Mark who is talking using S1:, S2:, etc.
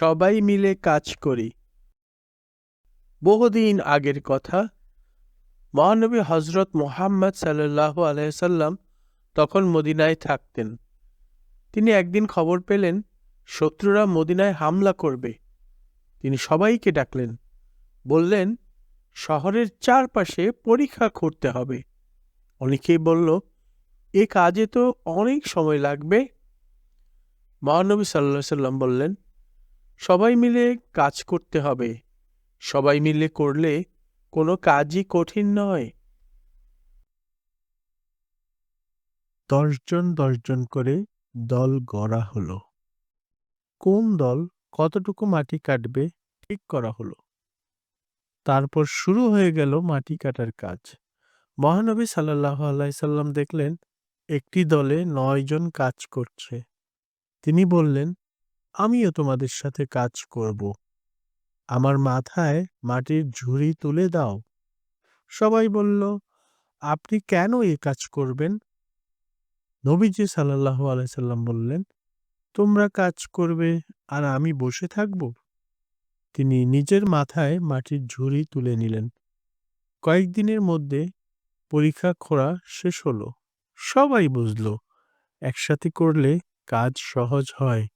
S1: সবাই মিলে কাজ করি। বহুদিন আগের কথা, মহানবী হজরত মোহাম্মদ সাল্লাহ আলাইসাল্লাম তখন মদিনায় থাকতেন। তিনি একদিন খবর পেলেন, শত্রুরা মদিনায় হামলা করবে। তিনি সবাইকে ডাকলেন, বললেন, শহরের চারপাশে পরীক্ষা করতে হবে। অনেকেই বলল, এ কাজে তো অনেক সময় লাগবে। মহানবী সাল্লাহ সাল্লাম বললেন সবাই মিলে কাজ করতে হবে। সবাই মিলে করলে কোনো কাজই কঠিন নয়। দশজন দশজন করে দল গড়া হলো। কোন দল কতটুকু মাটি কাটবে ঠিক করা হলো। তারপর শুরু হয়ে গেল মাটি কাটার কাজ। মহানবী সাল্লাহ আলাইসাল্লাম দেখলেন, একটি দলে নয়জন কাজ করছে। তিনি বললেন আমিও তোমাদের সাথে কাজ করব। আমার মাথায় মাটির ঝুড়ি তুলে দাও। সবাই বলল, আপনি কেন এ কাজ করবেন? নবীজি সাল্লাহ আলাইসাল্লাম বললেন, তোমরা কাজ করবে আর আমি বসে থাকব? তিনি নিজের মাথায় মাটির ঝুড়ি তুলে নিলেন। কয়েকদিনের মধ্যে পরীক্ষা খোঁড়া শেষ হলো। সবাই বুঝল, একসাথে করলে কাজ সহজ হয়।